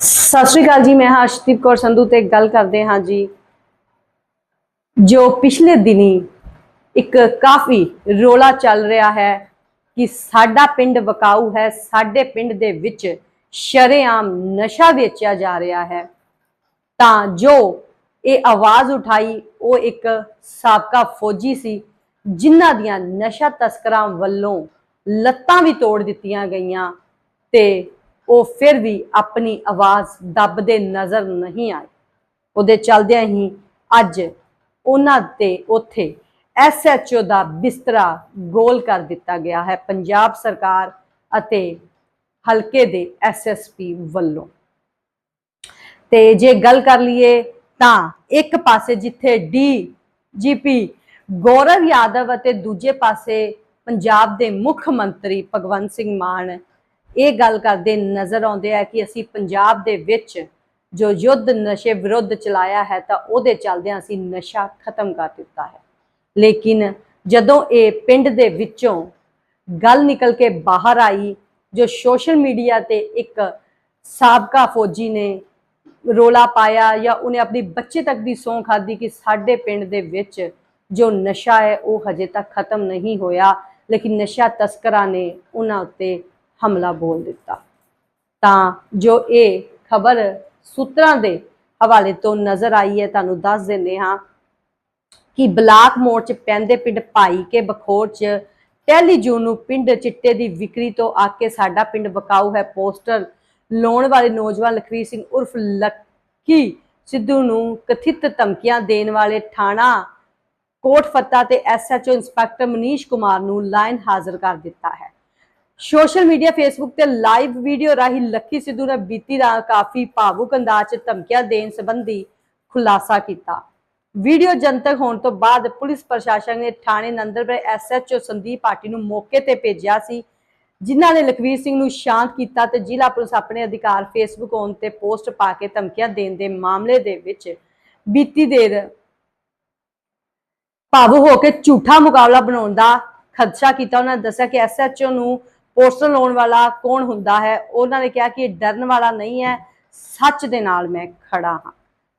ਸਤਿ ਸ਼੍ਰੀ ਅਕਾਲ ਜੀ, ਮੈਂ ਹਰਸ਼ਦੀਪ ਕੌਰ ਸੰਧੂ ਤੇ ਗੱਲ ਕਰਦੇ ਹਾਂ ਜੀ। ਜੋ ਪਿਛਲੇ ਦਿਨੀ ਇੱਕ ਕਾਫੀ ਰੋਲਾ ਚੱਲ ਰਿਹਾ ਹੈ ਕਿ ਸਾਡਾ ਪਿੰਡ ਵਕਾਊ ਹੈ, ਸਾਡੇ ਪਿੰਡ ਦੇ ਵਿੱਚ ਸ਼ਰੇਆਮ ਨਸ਼ਾ ਵੇਚਿਆ ਜਾ ਰਿਹਾ ਹੈ। ਤਾਂ ਜੋ ਇਹ ਆਵਾਜ਼ ਉਠਾਈ, ਉਹ ਇੱਕ ਸਾਬਕਾ ਫੌਜੀ ਸੀ, ਜਿਨ੍ਹਾਂ ਦੀਆਂ ਨਸ਼ਾ ਤਸਕਰਾਂ ਵੱਲੋਂ ਲੱਤਾਂ ਵੀ ਤੋੜ ਦਿੱਤੀਆਂ ਗਈਆਂ ਤੇ ਉਹ ਫਿਰ ਵੀ ਆਪਣੀ ਆਵਾਜ਼ ਦੱਬਦੇ ਨਜ਼ਰ ਨਹੀਂ ਆਏ। ਉਹਦੇ ਚਲਦਿਆਂ ਹੀ ਅੱਜ ਉਹਨਾਂ ਤੇ ਉੱਥੇ ਐਸਐਚਓ ਦਾ ਬਿਸਤਰਾ ਗੋਲ ਕਰ ਦਿੱਤਾ ਗਿਆ ਹੈ ਪੰਜਾਬ ਸਰਕਾਰ ਅਤੇ ਹਲਕੇ ਦੇ ਐਸਐਸਪੀ ਵੱਲੋਂ। ਤੇ ਜੇ ਗੱਲ ਕਰ ਲਈਏ ਤਾਂ ਇੱਕ ਪਾਸੇ ਜਿੱਥੇ ਡੀ ਜੀਪੀ ਗੌਰਵ ਯਾਦਵ ਅਤੇ ਦੂਜੇ ਪਾਸੇ ਪੰਜਾਬ ਦੇ ਮੁੱਖ ਮੰਤਰੀ ਭਗਵੰਤ ਸਿੰਘ ਮਾਨ ਇਹ ਗੱਲ ਕਰਦੇ ਨਜ਼ਰ ਆਉਂਦੇ ਆ ਕਿ ਅਸੀਂ ਪੰਜਾਬ ਦੇ ਵਿੱਚ ਜੋ ਯੁੱਧ ਨਸ਼ੇ ਵਿਰੁੱਧ ਚਲਾਇਆ ਹੈ ਤਾਂ ਉਹਦੇ ਚੱਲਦਿਆਂ ਅਸੀਂ ਨਸ਼ਾ ਖਤਮ ਕਰ ਦਿੱਤਾ ਹੈ। ਲੇਕਿਨ ਜਦੋਂ ਇਹ ਪਿੰਡ ਦੇ ਵਿੱਚੋਂ ਗੱਲ ਨਿਕਲ ਕੇ ਬਾਹਰ ਆਈ, ਜੋ ਸੋਸ਼ਲ ਮੀਡੀਆ ਤੇ ਇੱਕ ਸਾਬਕਾ ਫੌਜੀ ਨੇ ਰੋਲਾ ਪਾਇਆ ਜਾਂ ਉਹਨੇ ਆਪਣੀ ਬੱਚੇ ਤੱਕ ਦੀ ਸੌਂ ਖਾਦੀ ਕਿ ਸਾਡੇ ਪਿੰਡ ਦੇ ਵਿੱਚ ਜੋ ਨਸ਼ਾ ਹੈ ਉਹ ਹਜੇ ਤੱਕ ਖਤਮ ਨਹੀਂ ਹੋਇਆ, ਲੇਕਿਨ ਨਸ਼ਾ ਤਸਕਰਾਂ ਨੇ ਉਹਨਾਂ ਉੱਤੇ ਹਮਲਾ ਬੋਲ ਦਿੱਤਾ। ਤਾਂ ਜੋ ਇਹ ਖਬਰ ਸੂਤਰਾਂ ਦੇ ਹਵਾਲੇ ਤੋਂ ਨਜ਼ਰ ਆਈ ਹੈ, ਤੁਹਾਨੂੰ ਦੱਸ ਦਿੰਦੇ ਹਾਂ ਕਿ ਬਲਾਕ ਮੋੜ ਚ ਪੈਂਦੇ ਪਿੰਡ ਭਾਈ ਕੇ ਬਖੋਰ ਚ ਪਹਿਲੀ ਜੂਨ ਨੂੰ ਪਿੰਡ ਚਿੱਟੇ ਦੀ ਵਿਕਰੀ ਤੋਂ ਆ ਕੇ ਸਾਡਾ ਪਿੰਡ ਬਕਾਊ ਹੈ। ਪੋਸਟਰ ਲਾਉਣ ਵਾਲੇ ਨੌਜਵਾਨ ਲਖਵੀਰ ਸਿੰਘ ਉਰਫ ਲੱਕੀ ਸਿੱਧੂ ਨੂੰ ਕਥਿਤ ਧਮਕੀਆਂ ਦੇਣ ਵਾਲੇ ਥਾਣਾ ਕੋਟ ਫੱਤਾ ਤੇ ਐਸਐਚਓ ਇੰਸਪੈਕਟਰ ਮਨੀਸ਼ ਕੁਮਾਰ ਨੂੰ ਲਾਈਨ ਹਾਜ਼ਰ ਕਰ ਦਿੱਤਾ ਹੈ। ਸੋਸ਼ਲ ਮੀਡੀਆ ਫੇਸਬੁੱਕ ਤੇ ਲਾਈਵ ਵੀਡੀਓ ਰਾਹੀਂ ਲੱਕੀ ਸਿੱਧੂ ਨੇ ਬੀਤੀ ਰਾਤ ਕਾਫੀ ਭਾਵੁਕ ਅੰਦਾਜ਼ 'ਚ ਧਮਕੀਆਂ ਦੇਣ ਸੰਬੰਧੀ ਖੁਲਾਸਾ ਕੀਤਾ। ਵੀਡੀਓ ਜਨਤਕ ਹੋਣ ਤੋਂ ਬਾਅਦ ਪੁਲਿਸ ਪ੍ਰਸ਼ਾਸਨ ਨੇ ਥਾਣੇ ਨੰਦਰਪੁਰ ਐਸਐਚਓ ਸੰਦੀਪ ਪਾਟੀ ਨੂੰ ਮੌਕੇ ਤੇ ਭੇਜਿਆ ਸੀ, ਜਿਨ੍ਹਾਂ ਨੇ ਲਖਵੀਰ ਸਿੰਘ ਨੂੰ ਸ਼ਾਂਤ ਕੀਤਾ ਤੇ ਜ਼ਿਲ੍ਹਾ ਪੁਲਿਸ ਆਪਣੇ ਅਧਿਕਾਰ ਫੇਸਬੁੱਕ ਔਨ ਤੇ ਪੋਸਟ ਪਾ ਕੇ ਧਮਕੀਆਂ ਦੇਣ ਦੇ ਮਾਮਲੇ ਦੇ ਵਿੱਚ ਬੀਤੀ ਦੇਰ ਭਾਵੁਕ ਹੋ ਕੇ ਝੂਠਾ ਮੁਕਾਬਲਾ ਬਣਾਉਣ ਦਾ ਖਦਸ਼ਾ ਕੀਤਾ। ਉਹਨਾਂ ਨੇ ਦੱਸਿਆ ਕਿ ਐਸਐਚਓ ਨੂੰ ਪੋਸਟਰ ਲਾਉਣ ਵਾਲਾ ਕੌਣ ਹੁੰਦਾ ਹੈ? ਉਹਨਾਂ ਨੇ ਕਿਹਾ ਕਿ ਇਹ ਡਰਨ ਵਾਲਾ ਨਹੀਂ ਹੈ। ਸੱਚ ਦੇ ਨਾਲ ਮੈਂ ਖੜਾ ਹਾਂ।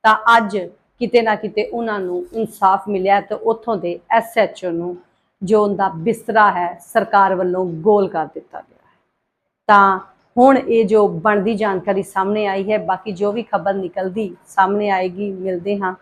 ਤਾਂ ਅੱਜ ਕਿਤੇ ਨਾ ਕਿਤੇ ਉਹਨਾਂ ਨੂੰ ਇਨਸਾਫ ਮਿਲਿਆ ਤੇ ਉੱਥੋਂ ਦੇ ਐਸਐਚਓ ਨੂੰ ਜੋ ਉਹਦਾ ਬਿਸਤਰਾ ਹੈ, ਸਰਕਾਰ ਵੱਲੋਂ ਗੋਲ ਕਰ ਦਿੱਤਾ ਗਿਆ ਹੈ। ਤਾਂ ਹੁਣ ਇਹ ਜੋ ਬਣਦੀ ਜਾਣਕਾਰੀ ਸਾਹਮਣੇ ਆਈ ਹੈ, ਬਾਕੀ ਜੋ ਵੀ ਖਬਰ ਨਿਕਲਦੀ ਸਾਹਮਣੇ ਆਏਗੀ, ਮਿਲਦੇ ਹਾਂ।